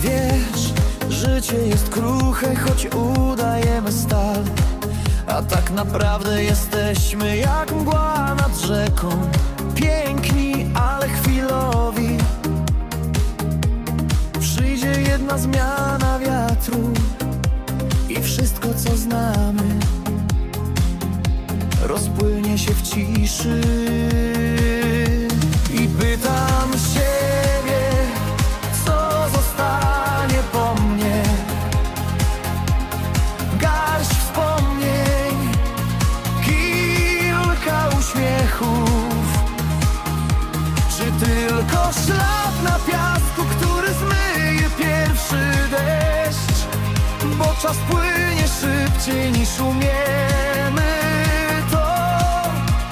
Wiesz, życie jest kruche, choć udajemy stal. A tak naprawdę jesteśmy jak mgła nad rzeką. Piękni, ale chwilowi. Przyjdzie jedna zmiana wiatru I wszystko co znamy Rozpłynie się w ciszy tylko ślad na piasku Który zmyje pierwszy deszcz. Bo czas płynie szybciej niż umiemy to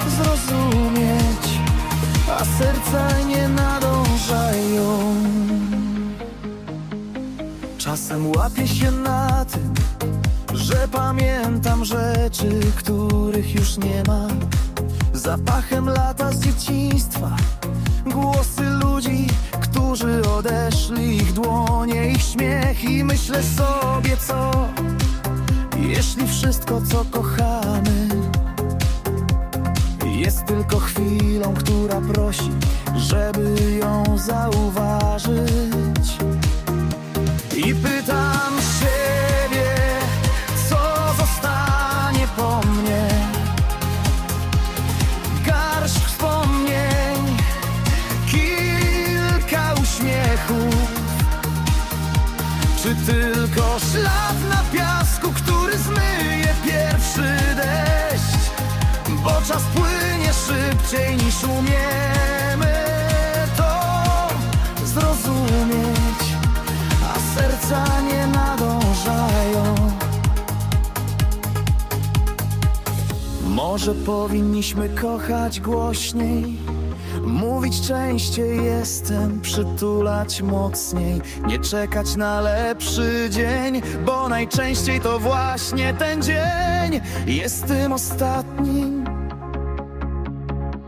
zrozumieć. A serca nie nadążają Czasem łapię się na tym, że pamiętam rzeczy, których już nie ma. Zapachem lata z dzieciństwa, głosy ludzi, którzy odeszli, ich dłonie, ich śmiech i myślę sobie co, jeśli wszystko co kochamy Czy tylko ślad na piasku, który zmyje pierwszy deszcz? Bo czas płynie szybciej niż umiemy to zrozumieć a serca nie nadążają. Może powinniśmy kochać głośniej, mówić częściej jestem, przytulać mocniej, nie czekać na lepszy dzień, bo najczęściej to właśnie ten dzień jest tym ostatnim,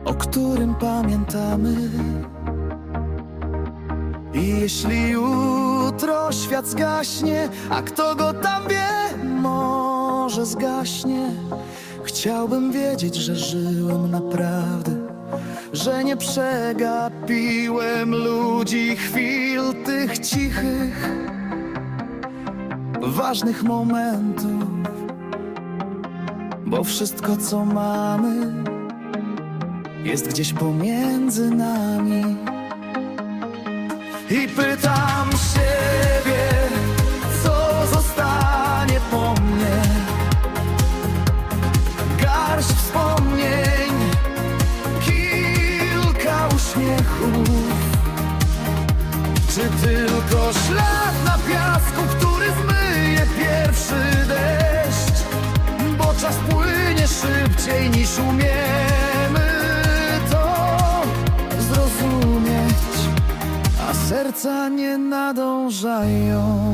o którym pamiętamy. I jeśli jutro świat zgaśnie, a kto go tam wie, może zgaśnie. Chciałbym wiedzieć, że żyłem naprawdę, że nie przegapiłem ludzi, chwil tych cichych, ważnych momentów, bo wszystko co mamy jest gdzieś pomiędzy nami. I pytam Czy tylko ślad na piasku, który zmyje pierwszy deszcz Bo czas płynie szybciej niż umiemy to zrozumieć a serca nie nadążają.